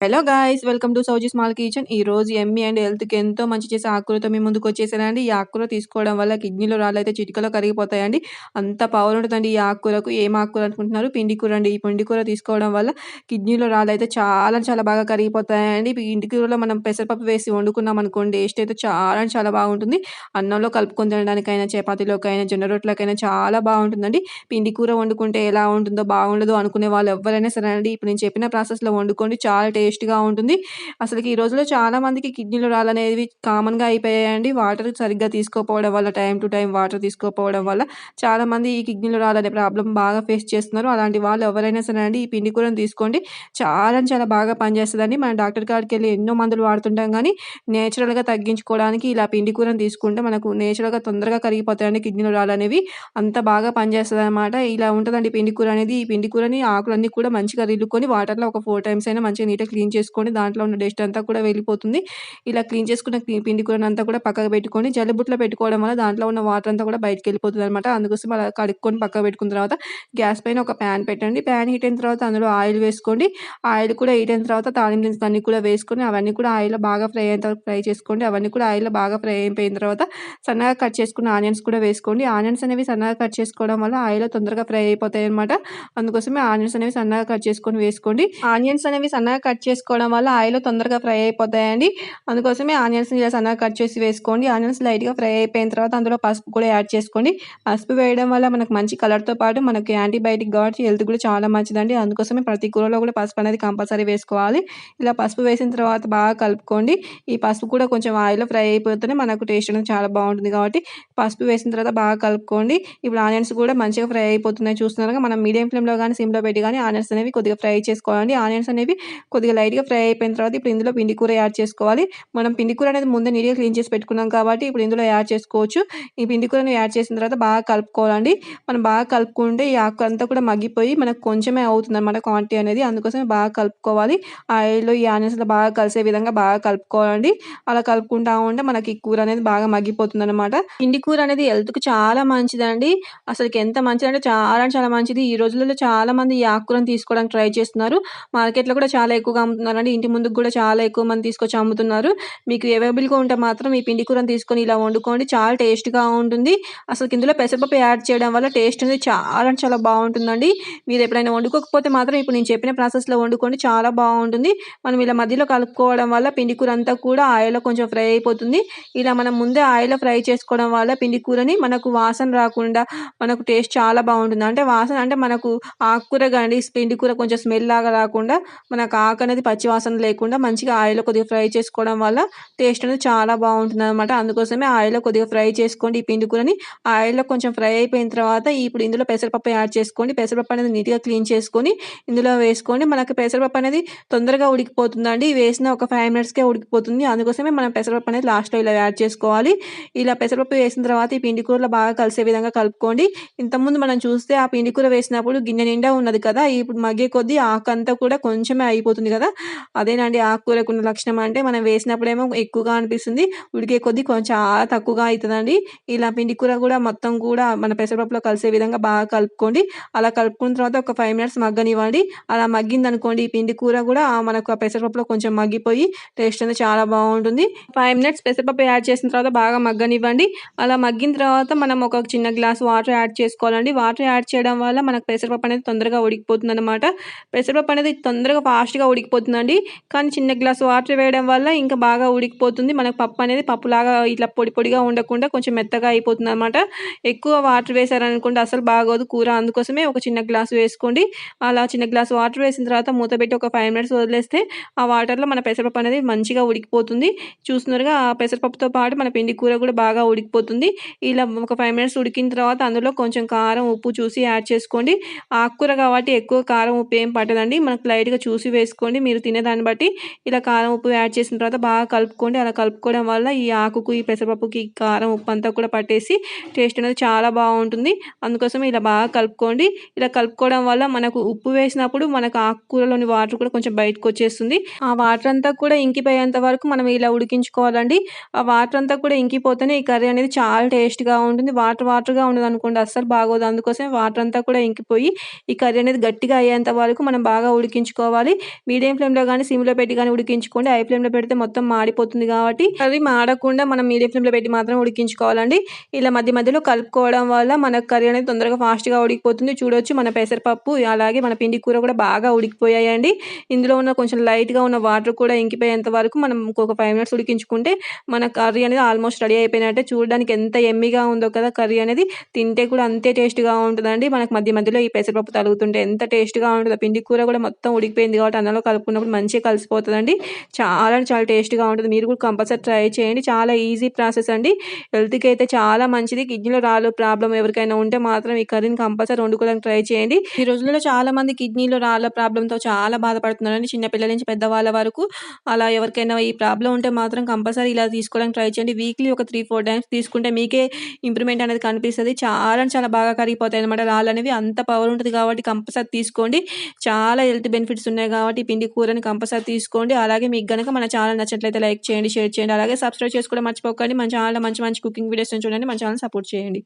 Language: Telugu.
Hello guys welcome to Souji small kitchen ఈ రోజు ఎమ్మి అండ్ హెల్త్కి ఎంతో మంచి చేసే ఆకులతో మీ ముందుకు వచ్చేసానండి. ఈ ఆకుకూర తీసుకోవడం వల్ల కిడ్నీలో రాళ్ళు అయితే చిటికలో కరిగిపోతాయండి. అంత పవర్ ఉంటుందండి ఈ ఆకుకూరకు ఏం ఆకుకూర అనుకుంటున్నారు? పిండి కూర అండి. ఈ పిండి కూర తీసుకోవడం వల్ల కిడ్నీలో రాళ్ళు అయితే చాలా చాలా బాగా కరిగిపోతాయండి. పిండి కూరలో మనం పెసరపప్పు వేసి వండుకున్నాం అనుకోండి టేస్ట్ అయితే చాలా చాలా బాగుంటుంది. అన్నంలో కలుపుకొని తినడానికైనా చపాతీలోకైనా జొన్న రొట్టెలకైనా చాలా బాగుంటుందండి. పిండి కూర వండుకుంటే ఎలా ఉంటుందో బాగుండదు అనుకునే వాళ్ళు ఎవరైనా సరే అండి. ఇప్పుడు నేను చెప్పిన ప్రాసెస్లో వండుకోండి. చాలా టేస్ట్గా ఉంటుంది. అసలుకి ఈ రోజుల్లో చాలా మందికి కిడ్నీలో రాళ్ళు కామన్గా అయిపోయాయండి. వాటర్ సరిగ్గా తీసుకోకపోవడం వల్ల టైం టు టైం వాటర్ తీసుకోకపోవడం వల్ల చాలా మంది ఈ కిడ్నీలో రాళ్ళు అనే ప్రాబ్లం బాగా ఫేస్ చేస్తున్నారు. అలాంటి వాళ్ళు ఎవరైనా సరే అండి ఈ పిండి కూరను తీసుకోండి. చాలా చాలా బాగా పనిచేస్తుందండి. మనం డాక్టర్ కాడికి వెళ్ళి ఎన్నో మందులు వాడుతుంటాం కానీ నేచురల్గా తగ్గించుకోవడానికి ఇలా పిండి కూరను తీసుకుంటే మనకు నేచురల్గా తొందరగా కరిగిపోతాయండి కిడ్నీలో రాళ్ళు అంత బాగా పనిచేస్తుంది అనమాట ఇలా ఉంటుందండి పిండి కూర అనేది. ఈ పిండి కూరని ఆకులన్నీ కూడా మంచిగా రిల్లుకొని వాటర్లో ఒక ఫోర్ టైమ్స్ అయినా మంచిగా నీట్గా క్లీన్ చేసుకొని దాంట్లో ఉన్న డస్ట్ అంతా కూడా వెళ్ళిపోతుంది. ఇలా క్లీన్ చేసుకున్న పిండి కూరని అంతా కూడా పక్కకు పెట్టుకొని జల్లబుట్లో పెట్టుకోవడం వల్ల దాంట్లో ఉన్న వాటర్ అంతా కూడా బయటకు వెళ్ళిపోతుంది అనమాట అందుకోసం అలా కడుక్కొని పక్కకు పెట్టుకున్న తర్వాత గ్యాస్ పైన ఒక ప్యాన్ పెట్టండి. ప్యాన్ హీట్ అయిన తర్వాత అందులో ఆయిల్ వేసుకోండి. ఆయిల్ కూడా హీట్ అయిన తర్వాత తాలింపు దినుసులు అన్ని కూడా వేసుకొని అవన్నీ కూడా ఆయిల్లో బాగా ఫ్రై అయిన తర్వాత ఫ్రై చేసుకోండి. అవన్నీ కూడా ఆయిల్లో బాగా ఫ్రై అయిపోయిన తర్వాత సన్నగా కట్ చేసుకున్న ఆనియన్స్ కూడా వేసుకోండి. ఆనియన్స్ అనేవి సన్నగా కట్ చేసుకోవడం వల్ల ఆయిల్లో తొందరగా ఫ్రై అయిపోతాయి అనమాట అందుకోసమే ఆనియన్స్ అనేవి సన్నగా కట్ చేసుకొని వేసుకోండి. ఆనియన్స్ అనేవి సన్నగా కట్ చేసుకోవడం వల్ల ఆయిల్ తొందరగా ఫ్రై అయిపోతాయండి. అందుకోసమే ఆనియన్స్ ఇలా సన్నగా కట్ చేసి వేసుకోండి. ఆనియన్స్ లైట్గా ఫ్రై అయిపోయిన తర్వాత అందులో పసుపు కూడా యాడ్ చేసుకోండి. పసుపు వేయడం వల్ల మనకు మంచి కలర్తో పాటు మనకి యాంటీబయాటిక్ కాబట్టి హెల్త్ కూడా చాలా మంచిదండి. అందుకోసమే ప్రతి కూరలో కూడా పసుపు అనేది కంపల్సరీ వేసుకోవాలి. ఇలా పసుపు వేసిన తర్వాత బాగా కలుపుకోండి. ఈ పసుపు కూడా కొంచెం ఆయిల్లో ఫ్రై అయిపోతేనే మనకు టేస్ట్ అనేది చాలా బాగుంటుంది కాబట్టి పసుపు వేసిన తర్వాత బాగా కలుపుకోండి. ఇప్పుడు ఆనియన్స్ కూడా మంచిగా ఫ్రై అయిపోతున్నాయి. చూస్తున్నారుగా మనం మీడియం ఫ్లేమ్లో కానీ సిమ్లో పెట్టి కానీ ఆనియన్స్ అనేవి కొద్దిగా ఫ్రై చేసుకోవాలండి. ఆనియన్స్ అనేవి కొద్దిగా లైట్గా ఫ్రై అయిపోయిన తర్వాత ఇప్పుడు ఇందులో పిండి కూర యాడ్ చేసుకోవాలి. మనం పిండి కూర అనేది ముందే నీట్గా క్లీన్ చేసి పెట్టుకున్నాం కాబట్టి ఇప్పుడు ఇందులో యాడ్ చేసుకోవచ్చు. ఈ పిండి కూరని యాడ్ చేసిన తర్వాత బాగా కలుపుకోవాలండి. మనం బాగా కలుపుకుంటే ఈ ఆకు అంతా కూడా మగ్గిపోయి మనకు కొంచెమే అవుతుంది అనమాట క్వాంటిటీ అనేది. అందుకోసమే బాగా కలుపుకోవాలి. ఆయిల్లో ఈ ఆనియన్స్లో బాగా కలిసే విధంగా బాగా కలుపుకోవాలండి. అలా కలుపుకుంటా ఉంటే మనకి ఈ కూర అనేది బాగా మగ్గిపోతుంది అనమాట పిండి కూర అనేది హెల్త్కి చాలా మంచిదండి. అసలుకి ఎంత మంచిదంటే చాలా చాలా మంచిది. ఈ రోజులలో చాలా మంది ఈ ఆకుకూరని తీసుకోవడానికి ట్రై చేస్తున్నారు. మార్కెట్లో కూడా చాలా ఎక్కువగా అమ్ముతున్నారండి. ఇంటి ముందుకు కూడా చాలా ఎక్కువ మంది తీసుకొచ్చి అమ్ముతున్నారు. మీకు అవైలబుల్గా ఉంటే మాత్రం ఈ పిండి కూరని తీసుకొని ఇలా వండుకోండి. చాలా టేస్ట్గా ఉంటుంది. అసలు ఇందులో పెసరపప్పు యాడ్ చేయడం వల్ల టేస్ట్ అనేది చాలా చాలా బాగుంటుందండి. మీరు ఎప్పుడైనా వండుకోకపోతే మాత్రం ఇప్పుడు నేను చెప్పిన ప్రాసెస్లో వండుకోండి. చాలా బాగుంటుంది. మనం ఇలా మధ్యలో కలుపుకోవడం వల్ల పిండి కూర అంతా కూడా ఆయిల్లో కొంచెం ఫ్రై అయిపోతుంది. ఇలా మనం ముందే ఆయిల్లో ఫ్రై చేసుకోవడం వల్ల పిండి కూరని మనకు వాసన రాకుండా మనకు టేస్ట్ చాలా బాగుంటుంది. అంటే వాసన అంటే మనకు ఆకుకూర కానీ పిండి కూర కొంచెం స్మెల్ లాగా రాకుండా మనకు ఆకు అనేది అనేది పచ్చివాసన లేకుండా మంచిగా ఆయిల్లో కొద్దిగా ఫ్రై చేసుకోవడం వల్ల టేస్ట్ అనేది చాలా బాగుంటుంది అనమాట అందుకోసమే ఆయిల్లో కొద్దిగా ఫ్రై చేసుకోండి ఈ పిండి కూరని. ఆయిల్లో కొంచెం ఫ్రై అయిపోయిన తర్వాత ఇప్పుడు ఇందులో పెసరపప్పు యాడ్ చేసుకోండి. పెసరపప్పు అనేది నీట్గా క్లీన్ చేసుకొని ఇందులో వేసుకోండి. మనకి పెసరపప్పు అనేది తొందరగా ఉడికిపోతుందండి. వేసిన ఒక ఫైవ్ మినిట్స్కే ఉడికిపోతుంది. అందుకోసమే మనం పెసరపప్పు అనేది లాస్ట్లో ఇలా యాడ్ చేసుకోవాలి. ఇలా పెసరపప్పు వేసిన తర్వాత ఈ పిండి కూరలో బాగా కలిసే విధంగా కలుపుకోండి. ఇంతకుముందు మనం చూస్తే ఆ పిండి కూర వేసినప్పుడు గిన్నె నిండా ఉన్నది కదా. ఇప్పుడు మగ్గే కొద్దీ ఆకంతా కూడా కొంచెమే అయిపోతుంది కదా. అదేనండి ఆకుకూరకు ఉన్న లక్షణం అంటే మనం వేసినప్పుడేమో ఎక్కువగా అనిపిస్తుంది. ఉడికే కొద్దీ కొంచెం చాలా తక్కువగా అవుతుందండి ఇలా పిండి కూర కూడా మొత్తం కూడా మన పెసరపప్పులో కలిసే విధంగా బాగా కలుపుకోండి. అలా కలుపుకున్న తర్వాత ఒక ఫైవ్ మినిట్స్ మగ్గనివ్వండి. అలా మగ్గింది అనుకోండి ఈ పిండి కూర కూడా మనకు ఆ పెసరపప్పులో కొంచెం మగ్గిపోయి టేస్ట్ అనేది చాలా బాగుంటుంది. ఫైవ్ మినిట్స్ పెసరపప్పు యాడ్ చేసిన తర్వాత బాగా మగ్గనివ్వండి. అలా మగ్గిన తర్వాత మనం ఒక చిన్న గ్లాస్ వాటర్ యాడ్ చేసుకోవాలండి. వాటర్ యాడ్ చేయడం వల్ల మనకు పెసరపప్పు అనేది తొందరగా ఉడికిపోతుంది అనమాట పెసరపప్పు అనేది తొందరగా ఫాస్ట్గా ఉడికిపోతుందండి కానీ చిన్న గ్లాస్ వాటర్ వేయడం వల్ల ఇంకా బాగా ఉడికిపోతుంది. మనకు పప్పు అనేది పప్పులాగా ఇట్లా పొడి పొడిగా ఉండకుండా కొంచెం మెత్తగా అయిపోతుంది అనమాట ఎక్కువ వాటర్ వేసారనుకుంటే అసలు బాగోదు కూర. అందుకోసమే ఒక చిన్న గ్లాస్ వేసుకోండి. అలా చిన్న గ్లాస్ వాటర్ వేసిన తర్వాత మూత పెట్టి ఒక ఫైవ్ మినిట్స్ వదిలేస్తే ఆ వాటర్లో మన పెసరపప్పు అనేది మంచిగా ఉడికిపోతుంది. చూస్తున్నారుగా ఆ పెసరపప్పుతో పాటు మన పిండి కూర కూడా బాగా ఉడికిపోతుంది. ఇలా ఒక ఫైవ్ మినిట్స్ ఉడికిన తర్వాత అందులో కొంచెం కారం ఉప్పు చూసి యాడ్ చేసుకోండి. ఆకుకూర కాబట్టి ఎక్కువ కారం ఉప్పు ఏం పట్టదండి. మనకు లైట్గా చూసి వేసుకోండి. మీరు తినేదాన్ని బట్టి ఇలా కారం ఉప్పు యాడ్ చేసిన తర్వాత బాగా కలుపుకోండి. అలా కలుపుకోవడం వల్ల ఈ ఆకుకు ఈ పెసరపప్పుకి కారం ఉప్పు అంతా కూడా పట్టేసి టేస్ట్ అనేది చాలా బాగుంటుంది. అందుకోసం ఇలా బాగా కలుపుకోండి. ఇలా కలుపుకోవడం వల్ల మనకు ఉప్పు వేసినప్పుడు మనకు ఆకుకూరలోని వాటర్ కూడా కొంచెం బయటకు వచ్చేస్తుంది. ఆ వాటర్ అంతా కూడా ఇంకిపోయేంత వరకు మనం ఇలా ఉడికించుకోవాలండి. ఆ వాటర్ అంతా కూడా ఇంకిపోతేనే ఈ కర్రీ అనేది చాలా టేస్ట్గా ఉంటుంది. వాటర్ వాటర్గా ఉండదు అనుకోండి అస్సలు బాగోదు. అందుకోసం వాటర్ అంతా కూడా ఇంకిపోయి ఈ కర్రీ అనేది గట్టిగా అయ్యేంత వరకు మనం బాగా ఉడికించుకోవాలి. మీడియం మీడియం ఫ్లేమ్‌లో కానీ సిమ్‌లో పెట్టి కానీ ఉడికించుకోండి. హై ఫ్లేమ్‌లో పెడితే మొత్తం మాడిపోతుంది కాబట్టి అది మాడకుండా మనం మీడియం ఫ్లేమ్‌లో పెట్టి మాత్రం ఉడికించుకోవాలండి. ఇలా మధ్య మధ్యలో కలుపుకోవడం వల్ల మన కర్రీ అనేది తొందరగా ఫాస్ట్‌గా ఉడికిపోతుంది. చూడొచ్చు మన పెసరపప్పు అలాగే మన పిండి కూర కూడా బాగా ఉడికిపోయాయండి. ఇందులో ఉన్న కొంచెం లైట్‌గా ఉన్న వాటర్ కూడా ఇంకిపోయేంత వరకు మనం ఇంకొక ఫైవ్ మినిట్స్ ఉడికించుకుంటే మన కర్రీ అనేది ఆల్మోస్ట్ రెడీ అయిపోయినట్టే. చూడడానికి ఎంత ఎమ్మిగా ఉందో కదా కర్రీ అనేది. తింటే కూడా అంతే టేస్ట్‌గా ఉంటుందండి మనకు మధ్య మధ్యలో ఈ పెసరపప్పు తలుగుతుంటే ఎంత టేస్ట్‌గా ఉంటుందో పిండి కూర కూడా మొత్తం ఉడికిపోయింది కాబట్టి అన్నంలో కలుపుకున్నప్పుడు మంచిగా కలిసిపోతుందండి చాలా చాలా టేస్ట్‌గా ఉంటుంది మీరు కూడా కంపల్సరీ ట్రై చేయండి. చాలా ఈజీ ప్రాసెస్ అండి. హెల్త్‌కి అయితే చాలా మంచిది. కిడ్నీలో రాళ్ళు ప్రాబ్లం ఎవరికైనా ఉంటే మాత్రం ఈ కర్రీని కంపల్సరీ వండుకోవడానికి ట్రై చేయండి. ఈ రోజుల్లో చాలా మంది కిడ్నీలో రాళ్ళ ప్రాబ్లంతో చాలా బాధపడుతున్నారండి. చిన్నపిల్లల నుంచి పెద్దవాళ్ళ వరకు. అలా ఎవరికైనా ఈ ప్రాబ్లం ఉంటే మాత్రం కంపల్సరీ ఇలా తీసుకోవడానికి ట్రై చేయండి. వీక్లీ ఒక 3, 4 టైమ్స్ తీసుకుంటే మీకే ఇంప్రూవ్‌మెంట్ అనేది కనిపిస్తుంది చాలా చాలా బాగా కరిగిపోతాయన్నమాట రాళ్ళనేవి. అంత పవర్ ఉంటుంది కాబట్టి కంపల్సరీ తీసుకోండి. చాలా హెల్త్ బెనిఫిట్స్ ఉన్నాయి కాబట్టి పిండి కూరని కంపల్సరీ తీసుకోండి. అలాగే మీకు గనక మన ఛానల్ నచ్చినట్లయితే లైక్ చేయండి, షేర్ చేయండి. అలాగే సబ్స్క్రైబ్ చేసుకోవడం మర్చిపోకండి. మన ఛానల్‌లో మంచి మంచి కుకింగ్ వీడియోస్ చూడండి. మన ఛానల్ సపోర్ట్ చేయండి.